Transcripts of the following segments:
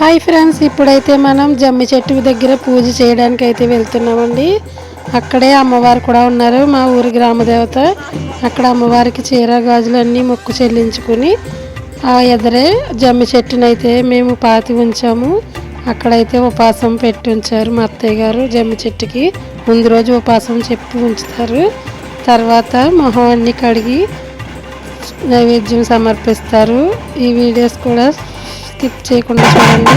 Hi friends ఇప్పుడైతే మనం జమ్మి చెట్టు దగ్గర పూజ చేయడానికి అయితే వెళ్తున్నామండి. అక్కడే అమ్మవారు కూడా ఉన్నారు మా ఊరి గ్రామదేవత అక్కడ అమ్మవారికి చీర గాజులన్నీ మొక్కు చెల్లించుకుని ఆ ఎదరే జమ్మి చెట్టునైతే మేము పాతి ఉంచాము. అక్కడైతే ఉపాసం పెట్టి ఉంచారు మా అత్తయ్య గారు. జమ్మి చెట్టుకి ముందు రోజు ఉపాసం చెప్పి ఉంచుతారు. తర్వాత మొహం అన్ని కడిగి నైవేద్యం సమర్పిస్తారు. ఈ వీడియోస్ కూడా స్కిప్ చేయకుండా చూడండి.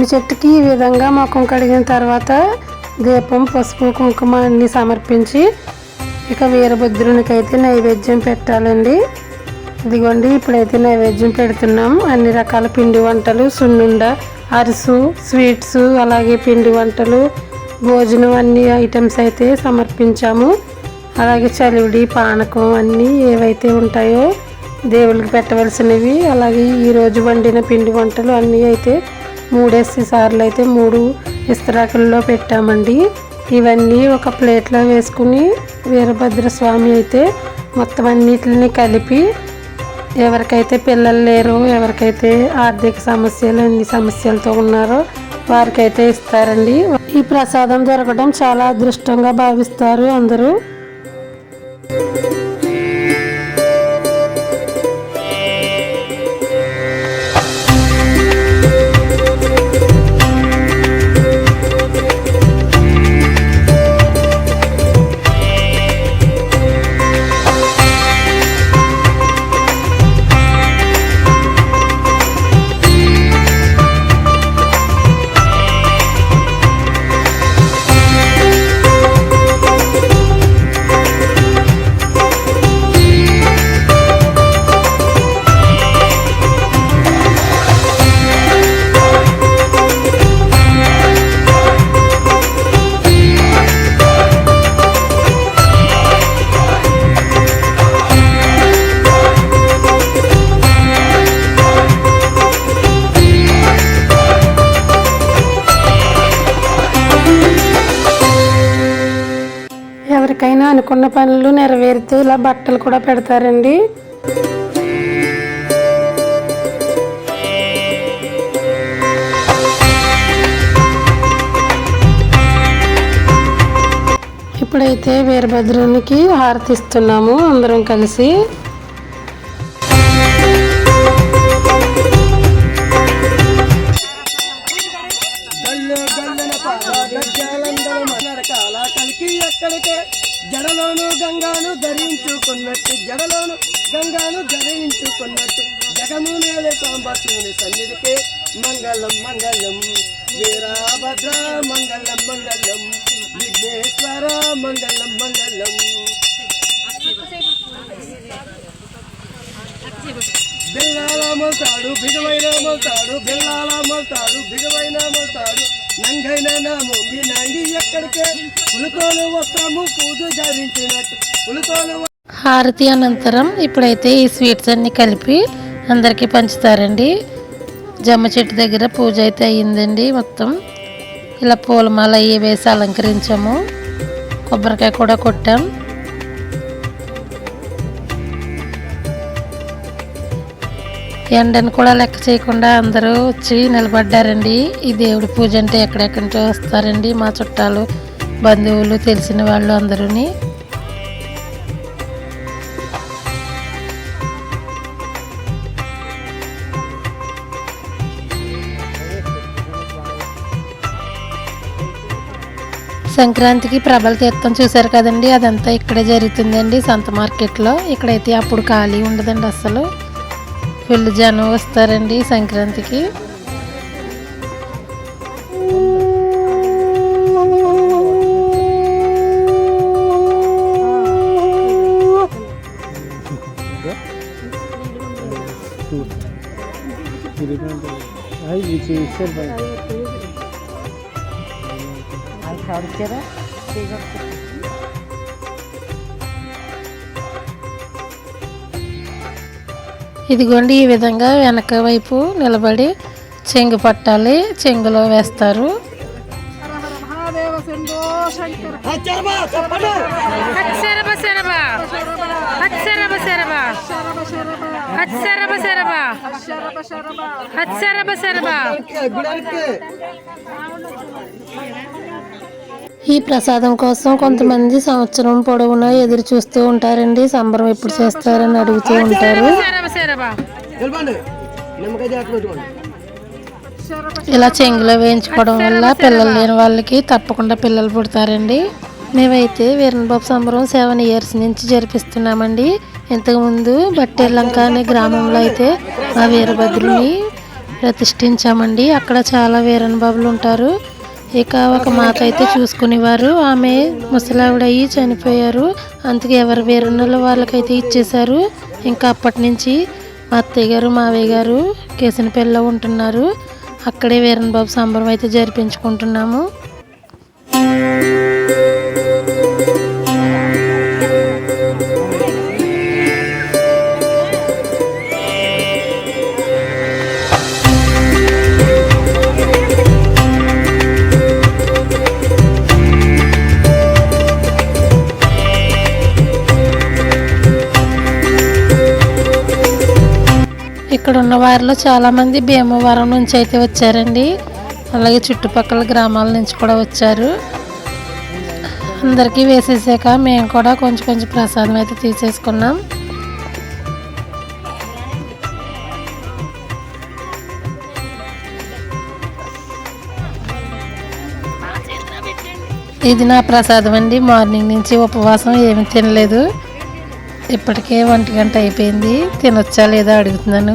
జమ్మి చెట్టుకి ఈ విధంగా ముఖం కడిగిన తర్వాత దీపం పసుపు కుంకుమ అన్ని సమర్పించి ఇక వీరభద్రునికి అయితే నైవేద్యం పెట్టాలండి. ఇదిగోండి ఇప్పుడైతే నైవేద్యం పెడుతున్నాం. అన్ని రకాల పిండి వంటలు సున్నుండ అరుసు స్వీట్స్ అలాగే పిండి వంటలు భోజనం అన్ని ఐటమ్స్ అయితే సమర్పించాము. అలాగే చలివిడి పానకం అన్నీ ఏవైతే ఉంటాయో దేవుళ్ళకి పెట్టవలసినవి అలాగే ఈరోజు వండిన పిండి వంటలు అన్నీ అయితే మూడేసి సార్లు అయితే మూడు ఇస్త్రాకుల్లో పెట్టామండి. ఇవన్నీ ఒక ప్లేట్లో వేసుకుని వీరభద్ర స్వామి అయితే మొత్తం అన్నిటిని కలిపి ఎవరికైతే పిల్లలు లేరు ఎవరికైతే ఆర్థిక సమస్యలు అన్ని సమస్యలతో ఉన్నారో వారికైతే ఇస్తారండి. ఈ ప్రసాదం దొరకడం చాలా అదృష్టంగా భావిస్తారు అందరూ. అనుకున్న పనులు నెరవేరుతూ ఇలా బట్టలు కూడా పెడతారండి. ఇప్పుడైతే వీరభద్రునికి హారతిస్తున్నాము అందరం కలిసి. జడలోను గంగాను ధరించుకున్నట్టు జడలోను గంగాను ధరించుకున్నట్టు జగము మేలే సాంబశివుని సన్నిధికే మంగళం మంగళం. వీరాభద్ర మంగళం మంగళం. విఘ్నేశ్వర మంగళం మంగళం. బిల్లాల మొల్తాడు బిగువైన మొల్తాడు బిల్లాల మొల్తాడు బిగువైన మొల్తాడు. నంగైన నాము మీ నంగి ఎక్కడికే? పులుకోలు వస్త్రము పూజ ధరించినట్టు. పులుకోలు హారతి అనంతరం ఇప్పుడైతే ఈ స్వీట్స్ అన్ని కలిపి అందరికీ పంచుతారండి. జమ్మ చెట్టు దగ్గర పూజ అయితే అయ్యిందండి మొత్తం. ఇలా పూలమాల అవి వేసి అలంకరించాము. కొబ్బరికాయ కూడా కొట్టాం. ఎండను కూడా లెక్క చేయకుండా అందరూ వచ్చి నిలబడ్డారండి. ఈ దేవుడి పూజ అంటే ఎక్కడెక్కడి నుంచో వస్తారండి మా చుట్టాలు బంధువులు తెలిసిన వాళ్ళు అందరూని. సంక్రాంతికి ప్రభల తీర్థం చూశారు కదండి అదంతా ఇక్కడే జరుగుతుందండి సంత మార్కెట్లో. ఇక్కడైతే అప్పుడు ఖాళీ ఉండదండి అసలు ఫుల్ జనం వస్తారండి సంక్రాంతికి ఇది ఇచ్చి ఇదిగోండి ఈ విధంగా వెనక వైపు నిలబడి చెంగు పట్టాలి. చెంగులో వేస్తారు. ఈ ప్రసాదం కోసం కొంతమంది సంవత్సరం పొడవునా ఎదురు చూస్తూ ఉంటారండి. సంబరం ఎప్పుడు చేస్తారని అడుగుతూ ఉంటారు. ఇలా చెంగులో వేయించుకోవడం వల్ల పిల్లలు లేని వాళ్ళకి తప్పకుండా పిల్లలు పుడతారండి. మేమైతే వీరనబాబు సంబరం సెవెన్ ఇయర్స్ నుంచి జరిపిస్తున్నామండి. ఇంతకుముందు బట్టేలంక అనే గ్రామంలో అయితే మా వీరభద్రుని ప్రతిష్ఠించామండి. అక్కడ చాలా వీరనబాబులు ఉంటారు. ఇక ఒక మాత అయితే చూసుకునేవారు. ఆమె ముసలావిడ చనిపోయారు. అందుకే ఎవరి వీరన్నలు వాళ్ళకైతే ఇచ్చేశారు. ఇంకా అప్పటి నుంచి మా అత్తయ్య గారు మావయ్య గారు కేసనపల్లిలో ఉంటున్నారు. అక్కడే వీరన్ బాబు సంబరం అయితే జరిపించుకుంటున్నాము. వారిలో చాలామంది భీమవరం నుంచి అయితే వచ్చారండి. అలాగే చుట్టుపక్కల గ్రామాల నుంచి కూడా వచ్చారు. అందరికీ వేసేసాక మేము కూడా కొంచెం కొంచెం ప్రసాదం అయితే తీసేసుకున్నాం. ఇది నా ప్రసాదం అండి. మార్నింగ్ నుంచి ఉపవాసం ఏమి తినలేదు. ఇప్పటికే ఒంటి గంట అయిపోయింది. తినొచ్చా లేదా అడుగుతున్నాను.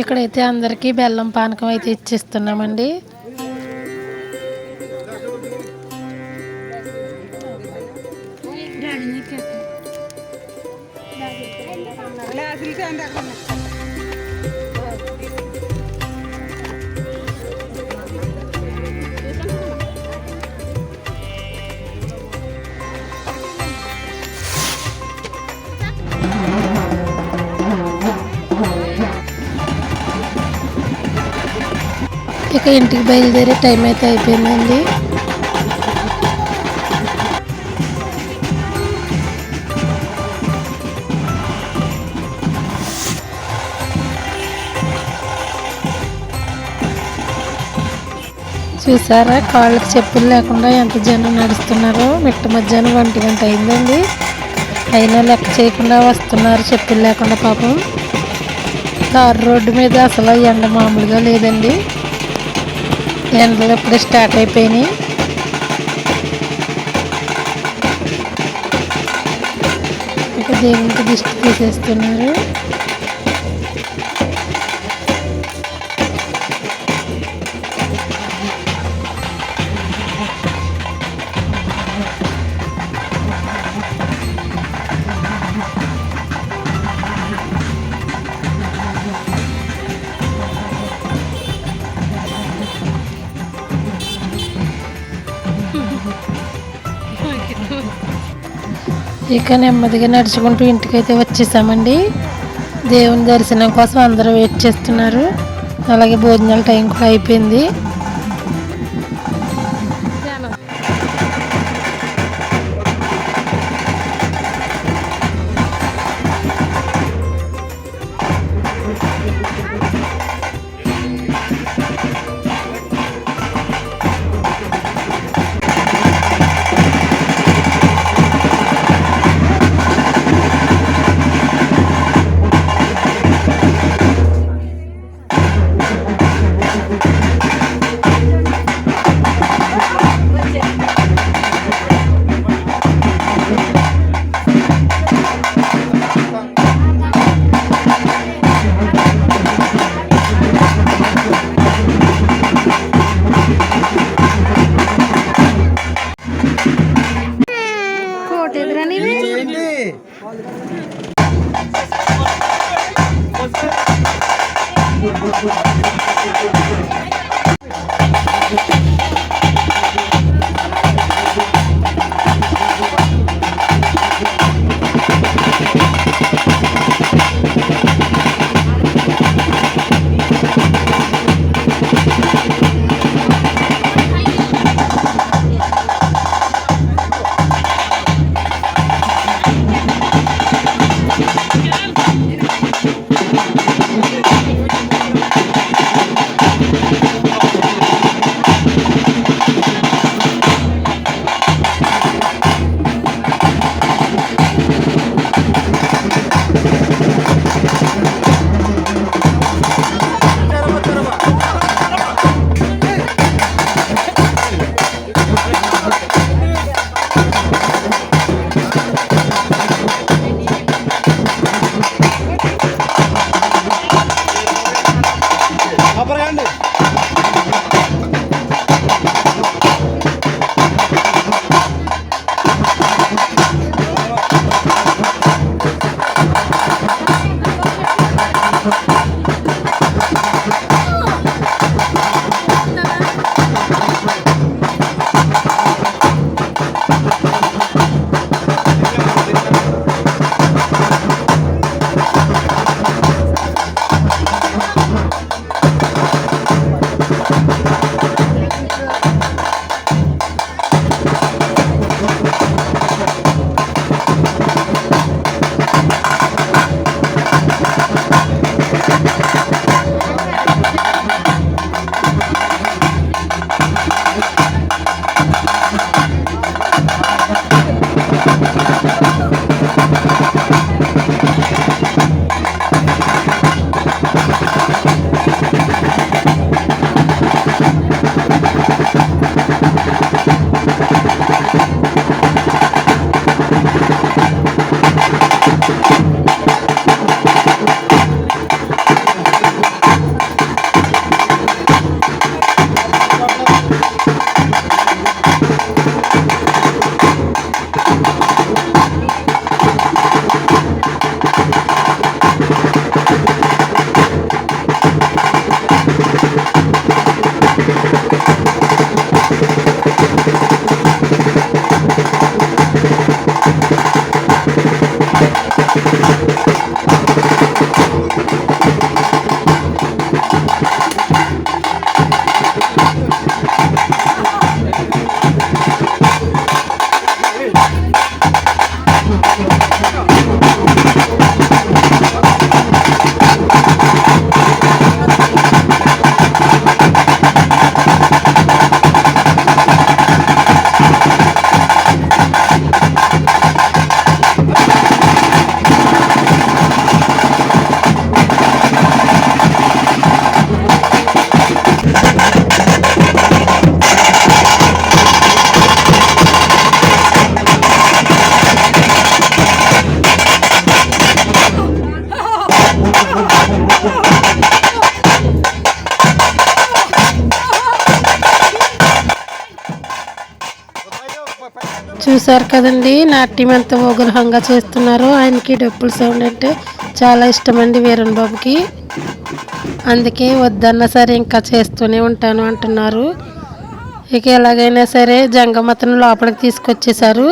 ఇక్కడైతే అందరికీ బెల్లం పానకం అయితే ఇచ్చిస్తున్నామండి. ఇక ఇంటికి బయలుదేరే టైం అయితే అయిపోయిందండి. చూసారా? కాళ్ళకి చెప్పులు లేకుండా ఎంత జనం నడుస్తున్నారో. మిట్ట మధ్యాహ్నం ఒంటి గంట అయిందండి. అయినా లెక్క చేయకుండా వస్తున్నారు చెప్పులు లేకుండా పాపం. కారు రోడ్డు మీద అసలు ఎండ మామూలుగా లేదండి. ఎండలు ఎప్పుడే స్టార్ట్ అయిపోయినాయి. ఇక దేవునికి దిష్టి తీసేస్తున్నారు. ఇక నెమ్మదిగా నడుచుకుంటూ ఇంటికైతే వచ్చేసామండి. దేవుని దర్శనం కోసం అందరూ వెయిట్ చేస్తున్నారు. అలాగే భోజనాల టైం కూడా అయిపోయింది. Thank you. చూసారు కదండి నాట్యం ఎంత ఉగ్రహంగా చేస్తున్నారు. ఆయనకి డప్పుల సౌండ్ అంటే చాలా ఇష్టం అండి వీరన్ బాబుకి. అందుకే వద్దన్నా సరే ఇంకా చేస్తూనే ఉంటాను అంటున్నారు. ఇక ఎలాగైనా సరే జంగమతను లోపలికి తీసుకొచ్చేసారు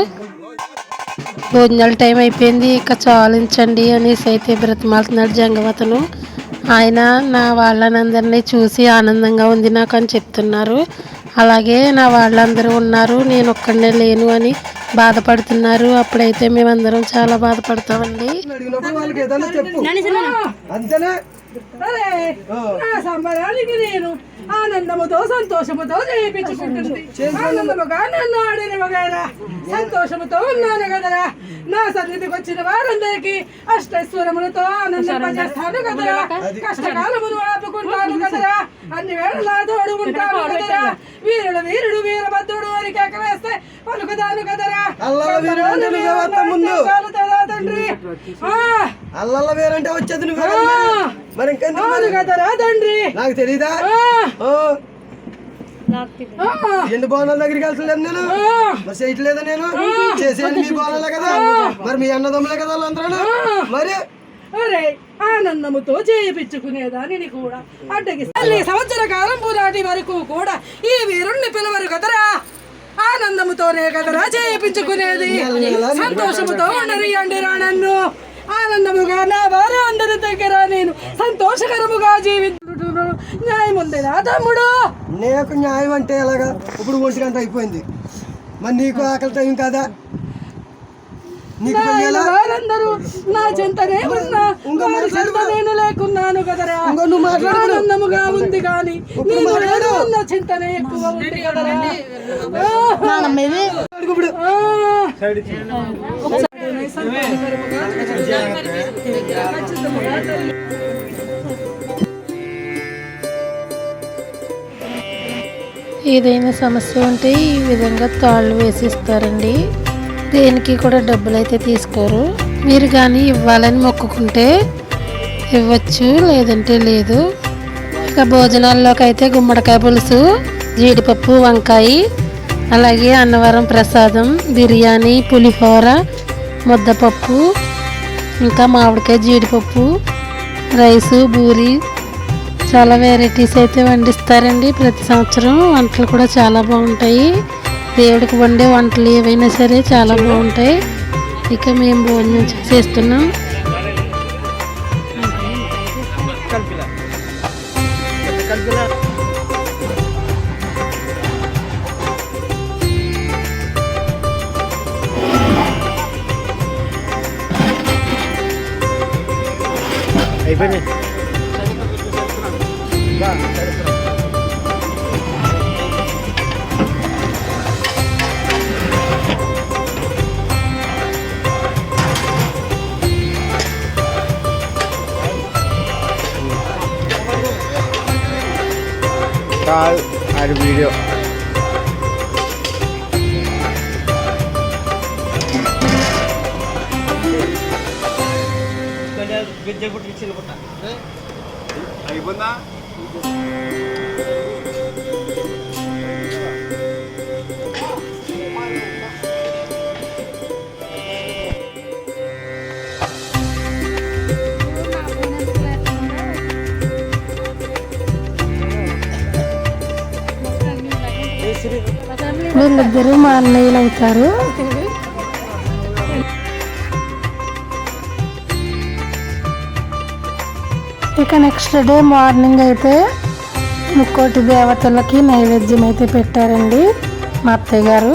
భోజనాల టైం అయిపోయింది ఇక చాలించండి అనేసి అయితే బ్రతిమాలుతున్నాడు జంగమతను ఆయన నా వాళ్ళనందరినీ చూసి ఆనందంగా ఉంది నాకు అని చెప్తున్నారు. అలాగే నా వాళ్ళందరూ ఉన్నారు నేను ఒక్కడనే లేను అని బాధపడుతున్నారు. అప్పుడైతే మేమందరం చాలా బాధపడతామండి. సంబరానికి నేను ఆనందముతో సంతోషముతో చేయించుకుంటుంది ఆనందముగా నన్ను ఆడిన వగైరా సంతోషముతో ఉన్నాను కదరా నా సన్నిధికి వచ్చిన వారందరికీ అష్టైశ్వరములతో ఆనందింపజేస్తాను కదరా కష్టకాలమును ఆపుకుంటాను కదరా అన్ని వేళలా తోడు ఉంటాను కదరా వీరుడు వీరుడు వీరభద్రుడు అని కేక వేస్తే పలుకుతాను కదరా అల్లల తండ్రి? ఆ, అల్లల్ల వేరంటే వచ్చేది నువ్వే కదా మరి. ఇంకెందుకు? కదరా తండ్రి. నాకు తెలీదా? ఎన్ని బోనాల దగ్గరికి వెళ్తలేదు నేను? మరి చేయట్లేదా నేను? చేసేది మీ బోనాలే కదా? మరి మీ అన్నదమ్ములే కదా వాళ్ళందరూ? మరి? అరే ఆనందముతో చేయించుకునేదానిని కూడా అడ్డగిస్తాను సంవత్సర కాలం పురాటి వరకు కూడా ఈ వీరుణ్ణి పిలవరు కదరా? ఆనందముతోనే కదరా చేయించుకునేది సంతోషముతో ఉండరియండి రా నన్ను. ఆనందముగా నా వారు అందరి దగ్గర నేను సంతోషకరముగా జీవించుకుంటున్నాను. న్యాయం ఉందిరా తమ్ముడు. నీకు న్యాయం అంటే ఎలాగా? ఇప్పుడు ఒంటి గంట అయిపోయింది. మరి నీకు ఆకలి టైం కదా? నీకు నా పెళ్ళి ఎలా? వారందరూ నా చింతనే ఉన్నా. వారి చింత నేను లేకున్నాను కదరా. ఆనందముగా ఉంది కానీ నేను మాట్లాడు. లేకున్న చింతనే ఎక్కువ ఉంది కదరా. అడుగు ఇప్పుడు ఏదైనా సమస్య ఉంటే ఈ విధంగా తాళ్ళు వేసిస్తారండి. దేనికి కూడా డబ్బులు అయితే తీసుకోరు. మీరు కానీ ఇవ్వాలని మొక్కుకుంటే ఇవ్వచ్చు లేదంటే లేదు. ఇక భోజనాల్లోకి అయితే గుమ్మడికాయ పులుసు జీడిపప్పు వంకాయ అలాగే అన్నవరం ప్రసాదం బిర్యానీ పులిహోర ముద్దపప్పు ఇంకా మామిడికాయ జీడిపప్పు రైసు బూరి చాలా వెరైటీస్ అయితే వండిస్తారండి. ప్రతి సంవత్సరం వంటలు కూడా చాలా బాగుంటాయి. దేవుడికి వండే వంటలు ఏవైనా సరే చాలా బాగుంటాయి. ఇక మేము భోజనం చేస్తున్నాం కాల్ అది వీడియో అయిపోయిందా వీళ్ళిద్దరూ మా అన్నయ్యలు అవుతారు. ఇక నెక్స్ట్ డే మార్నింగ్ అయితే ముక్కోటి దేవతలకి నైవేద్యం అయితే పెట్టారండి మా అత్తయ్య గారు.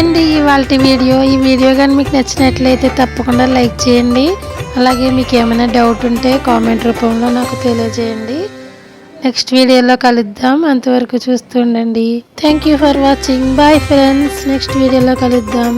ఇదండి ఇవాళ వీడియో. ఈ వీడియో కానీ మీకు నచ్చినట్లయితే తప్పకుండా లైక్ చేయండి. అలాగే మీకు ఏమైనా డౌట్ ఉంటే కామెంట్ రూపంలో నాకు తెలియజేయండి. నెక్స్ట్ వీడియోలో కలుద్దాం. అంతవరకు చూస్తుండండి thank you for watching bye friends next వీడియోలో కలుద్దాం.